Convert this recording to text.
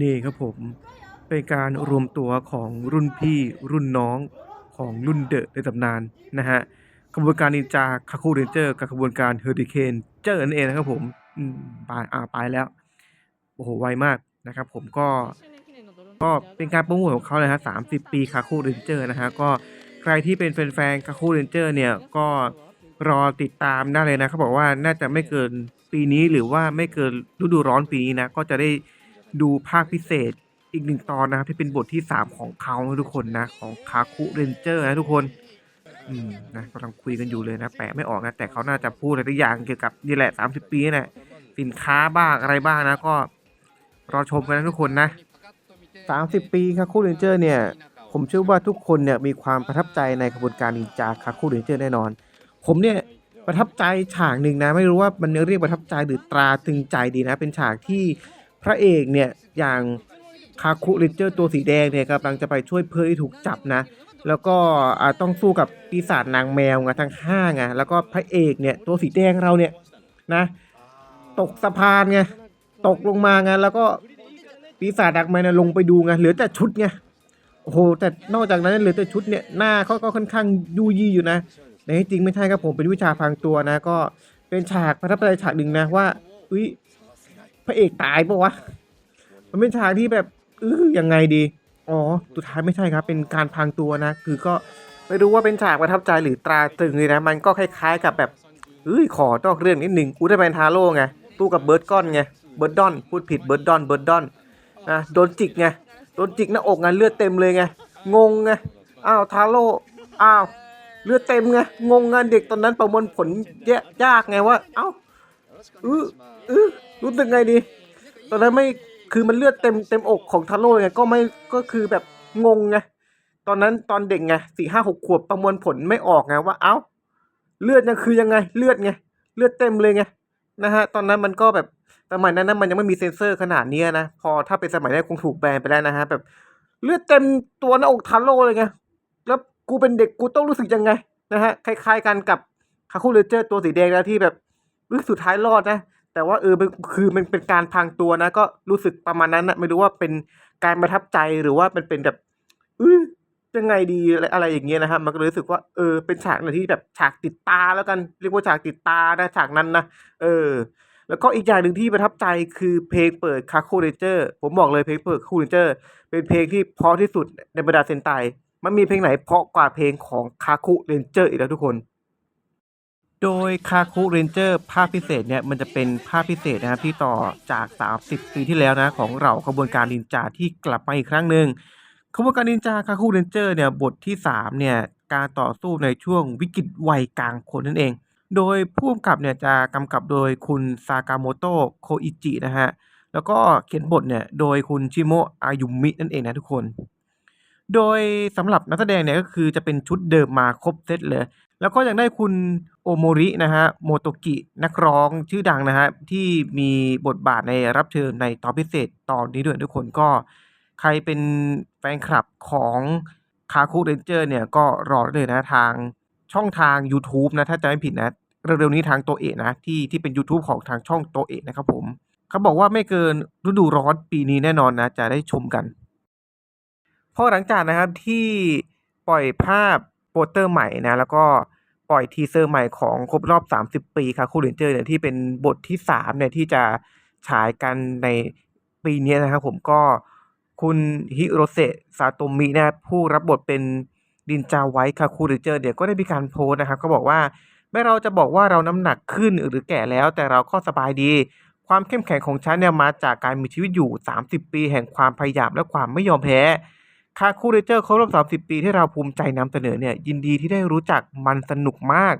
นี่ครับผมเป็นการรวมตัวของรุ่นพี่รุ่นน้องของรุ่นเดอะในตำนานนะฮะขบวนการนินจาคาคูเรนเจอร์กับขบวนการเฮอริเคนเจอร์นั่นเองนะครับผมอืมไปอ่าไปแล้วโอ้โหไวมากนะครับ ผมก็ก็เป็นการโปรโมทของเขาเลยฮะ30ปีคาคูเรนเจอร์นะฮะก็ใครที่เป็นแฟนๆคาคูเรนเจอร์เนี่ยก็รอติดตามได้เลยนะเขาบอกว่าน่าจะไม่เกินปีนี้หรือว่าไม่เกินฤดูร้อนปีนี้นะก็จะได้ ดูภาคพิเศษอีกหนึ่งตอนนะครับที่เป็นบทที่ 3 ของเขาทุกคนนะ ของคาคูเรนเจอร์นะทุกคนอืมนะกำลังคุยกันอยู่เลยนะ แปะไม่ออกนะ แต่เขาน่าจะพูดอะไรทุกอย่างเกี่ยวกับนี่แหละ 30 ปีนี่แหละสินค้าบ้างอะไรบ้างนะ ก็รอชมกันนะทุกคนนะ 30 ปีคาคูเรนเจอร์เนี่ย ผมเชื่อว่าทุกคนเนี่ยมีความประทับใจในกระบวนการนินจาคาคูเรนเจอร์แน่นอน ผมเนี่ยประทับใจฉากหนึ่งนะ ไม่รู้ว่ามันเรียกประทับใจหรือตราตึงใจดีนะ เป็นฉากที่ พระเอกเนี่ยอย่างคาคูเรนเจอร์ตัวสีแดงเนี่ยกำลังจะไปช่วยเพื่อนที่ถูกจับนะ แล้วก็ต้องสู้กับปีศาจนางแมวไงทั้งห้าไงแล้วก็พระเอกเนี่ยตัวสีแดงเราเนี่ยนะ ตกสะพานไงตกลงมาไงแล้วก็ปีศาจดักแมนนะลงไปดูไงเหลือแต่ชุดไงโอ้โหแต่นอกจากนั้นเหลือแต่ชุดเนี่ยหน้าเขาก็ค่อนข้างยูยี่อยู่นะแต่ที่จริงไม่ใช่ครับผมเป็นวิชาพรางตัวนะ ก็เป็นฉากประทับใจฉากหนึ่งนะว่าอุ้ย ระเอกตายปะวะ มันเป็นฉากที่แบบเออยังไงดี อ๋อ สุดท้ายไม่ใช่ครับ เป็นการพรางตัวนะ คือก็ไม่รู้ว่าเป็นฉากประทับใจหรือตราตรึงเลยนะ มันก็คล้ายๆกับแบบเอ้ยขอนอกเรื่องนิดหนึ่งอุลตร้าแมนทาโร่ไง ตู้กับเบิร์ดก้อนไง เบิร์ดดอน พูดผิด เบิร์ดดอน เบิร์ดดอนนะโดนจิกไง โดนจิกหน้าอกไงเลือดเต็มเลยไง งงไง อ้าวทาโร่ อ้าวเลือดเต็มไง งงไงเด็กตอนนั้นประมวลผลแยะยากไงว่า เอ้า ออเออรู้สึกไงดี ตอนนั้นไม่คือมันเลือดเต็มเต็มอกของทาโร่ไงก็ไม่ก็คือแบบงงไงตอนนั้นตอนเด็กไงสี่ห้าหกขวบประมวลผลไม่ออกไงว่าเอ้า เลือดยังคือยังไง เลือดไงเลือดเต็มเลยไงนะฮะตอนนั้นมันก็แบบสมัยนั้นนะมันยังไม่มีเซ็นเซอร์ขนาดนี้นะพอถ้าเป็นสมัยนี้คงถูกแบนไปแล้วนะฮะแบบเลือดเต็มตัวหน้าอกทาโร่เลยไงแล้วกูเป็นเด็กกูต้องรู้สึกยังไงนะฮะคล้ายๆกันกับคาคูเลเจอร์ตัวสีแดงนะที่แบบ สุดท้ายรอดนะ แต่ว่าเออคือมันเป็นการพรางตัวนะ ก็รู้สึกประมาณนั้นนะไม่รู้ว่าเป็นการประทับใจหรือว่ามันเป็นแบบเออยังไงดีอะไรอะไรอย่างเงี้ยนะครับ มันก็รู้สึกว่าเออเป็นฉากหนึ่งที่แบบฉากติดตาแล้วกันเรียกว่าฉากติดตานะฉากนั้นนะเออ แล้วก็อีกอย่างหนึ่งที่ประทับใจคือเพลงเปิดคาคูเรเจอร์ผมบอกเลยเพลงเปิดคาคูเรเจอร์เป็นเพลงที่เพราะที่สุดในบรรดาเซนไตมันมีเพลงไหนเพราะกว่าเพลงของคาคูเรนเจอร์อีกแล้วทุกคน โดยคาคุเรนเจอร์ภาคพิเศษเนี่ยมันจะเป็นภาคพิเศษนะครับที่ต่อจาก 30 ปีที่แล้วนะของเราขบวนการนินจาที่กลับมาอีกครั้งหนึ่งขบวนการนินจาคาคุเรนเจอร์เนี่ยบทที่ 3 เนี่ยการต่อสู้ในช่วงวิกฤตวัยกลางคนนั่นเอง โดยผู้กำกับเนี่ยจะกำกับโดยคุณซากาโมโตะโคอิจินะฮะแล้วก็เขียนบทเนี่ยโดยคุณชิโมะอายุมินั่นเองนะทุกคน โดยสำหรับนักแสดงเนี่ยก็คือจะเป็นชุดเดิมมาครบเซตเลย แล้วก็ยังได้คุณโอโมรินะฮะโมโตกินักร้องชื่อดังนะฮะที่มีบทบาทในรับเชิญในตอนพิเศษตอนนี้ด้วยทุกคนก็ใครเป็นแฟนคลับของคาคุเรนเจอร์เนี่ยก็รอได้เลยนะทางช่องทาง YouTube นะถ้าจะไม่ผิดนะเร็วๆนี้ทางโตเอะนะที่ที่เป็น YouTube ของทางช่องโตเอะนะครับผม เขาบอกว่าไม่เกินฤดูร้อนปีนี้แน่นอนนะ จะได้ชมกัน พอหลังจากนะครับที่ปล่อยภาพโปสเตอร์ใหม่นะ แล้วก็ปล่อยทีเซอร์ใหม่ของครบรอบ 30 ปีค่ะคูเรนเจอร์เนี่ยที่เป็นบทที่3เนี่ยที่จะฉายกันในปีนี้นะครับผมก็คุณฮิโรเซะซาโตมินะผู้รับบทเป็นดินจาไวท์คาคูเรนเจอร์เนี่ยก็ได้มีการโพสต์นะครับก็บอกว่าแม้เราจะบอกว่าเราน้ำหนักขึ้นหรือแก่แล้ว แต่เราก็สบายดี ความเข้มแข็งของฉันเนี่ยมาจากการมีชีวิตอยู่ 30 ปีแห่งความพยายามและความไม่ยอมแพ้ คาคูเรเจอร์ครบรอบ 30 ปีที่เราภูมิใจนำเสนอเนี่ยยินดีที่ได้รู้จักมันสนุกมาก